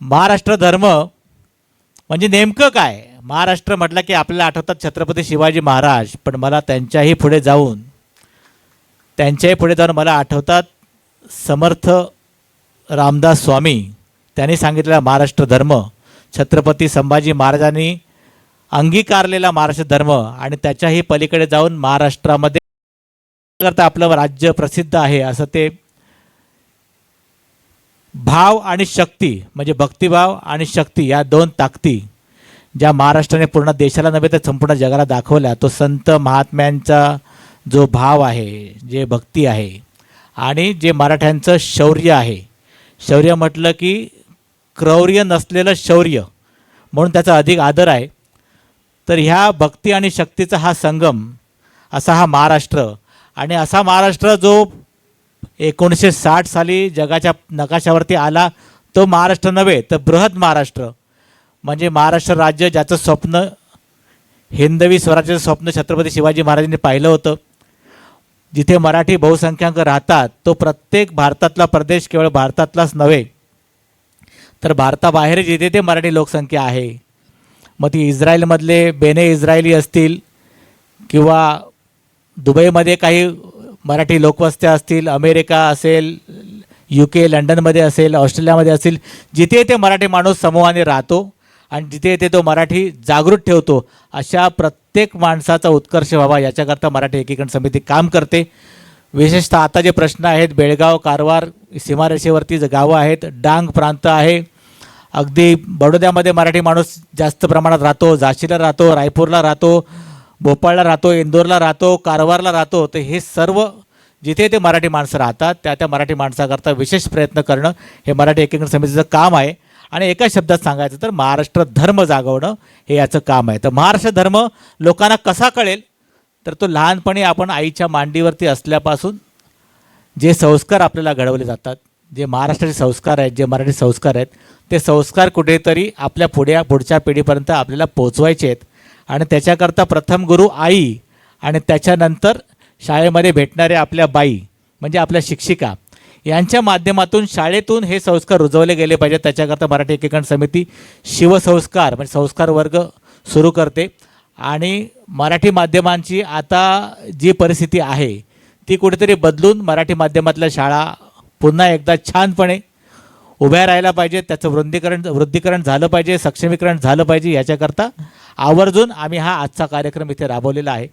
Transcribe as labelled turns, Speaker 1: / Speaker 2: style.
Speaker 1: महाराष्ट्र धर्म म्हणजे नेमकं काय? महाराष्ट्र म्हटलं की आपल्याला आठवतात छत्रपती शिवाजी महाराज पण मला त्यांच्याही पुढे जाऊन त्यांच्याही पुढे जाऊन मला आठवतात समर्थ रामदास स्वामी. त्यांनी सांगितलेला महाराष्ट्र धर्म छत्रपती संभाजी महाराजांनी अंगीकारलेला महाराष्ट्र धर्म आणि त्याच्याही पलीकडे जाऊन महाराष्ट्रामध्ये करता आपलं राज्य प्रसिद्ध आहे असं ते भाव आणि शक्ती म्हणजे भक्तिभाव आणि शक्ती या दोन ताकदी ज्या महाराष्ट्राने पूर्ण देशाला नव्हे तर संपूर्ण जगाला दाखवल्या तो संत महात्म्यांचा जो भाव आहे जे भक्ती आहे आणि जे मराठ्यांचं शौर्य आहे. शौर्य म्हटलं की क्रौर्य नसलेलं शौर्य म्हणून त्याचा अधिक आदर आहे. तर ह्या भक्ती आणि शक्तीचा हा संगम असा हा महाराष्ट्र आणि असा महाराष्ट्र जो एकोणीसशे साठ साली जगाच्या नकाशावरती आला तो महाराष्ट्र नव्हे तर बृहत महाराष्ट्र. म्हणजे महाराष्ट्र राज्य ज्याचं स्वप्न हिंदवी स्वराज्याचं स्वप्न छत्रपती शिवाजी महाराजांनी पाहिलं होतं. जिथे मराठी बहुसंख्याक राहतात तो प्रत्येक भारतातला प्रदेश केवळ भारतातलाच नव्हे तर भारताबाहेर जिथे ते मराठी लोकसंख्या आहे. मग ती इस्रायलमधले बेने इस्रायली असतील किंवा दुबईमध्ये काही मराठी लोकवस्त्या असतील अमेरिका असेल यू के लंडनमध्ये असेल ऑस्ट्रेलियामध्ये असेल जिथे ते मराठी माणूस समूहाने राहतो आणि जिथे ते तो मराठी जागृत ठेवतो अशा प्रत्येक माणसाचा उत्कर्ष व्हावा याच्याकरता मराठी एकीकरण समिती काम करते. विशेषतः आता जे प्रश्न आहेत बेळगाव कारवार सीमारेषेवरती जे गावं आहेत डांग प्रांत आहे. अगदी बडोद्यामध्ये मराठी माणूस जास्त प्रमाणात राहतो झाशीला राहतो रायपूरला राहतो भोपाळला राहतो इंदोरला राहतो कारवारला राहतो तर हे सर्व जिथे ते मराठी माणसं राहतात त्या त्या मराठी माणसाकरता विशेष प्रयत्न करणं हे मराठी एकीकरण समितीचं काम आहे. आणि एका शब्दात सांगायचं तर महाराष्ट्र धर्म जागवणं हे याचं काम आहे. तर महाराष्ट्र धर्म लोकांना कसा कळेल? तर तो लहानपणी आपण आईच्या मांडीवरती असल्यापासून जे संस्कार आपल्याला घडवले जातात जे महाराष्ट्राचे संस्कार आहेत जे मराठी संस्कार आहेत ते संस्कार कुठेतरी आपल्या पुढ्या पुढच्या पिढीपर्यंत आपल्याला पोचवायचे आहेत. आणि त्याच्याकरता प्रथम गुरु आई आणि त्याच्यानंतर शाळेमध्ये भेटणाऱ्या आपल्या बाई म्हणजे आपल्या शिक्षिका. यांच्या माध्यमातून शाळेतून हे संस्कार रुजवले गेले पाहिजेत. त्याच्याकरता मराठी एकीकरण समिती शिवसंस्कार म्हणजे संस्कार वर्ग सुरू करते. आणि मराठी माध्यमांची आता जी परिस्थिती आहे ती कुठेतरी बदलून मराठी माध्यमातल्या शाळा पुन्हा एकदा छानपणे उभ्या राहायला पाहिजे त्याचं वृद्धीकरण वृद्धीकरण झालं पाहिजे सक्षमीकरण झालं पाहिजे याच्याकरता आवर्जून आम्ही हा आजचा कार्यक्रम इथे राबवलेला आहे.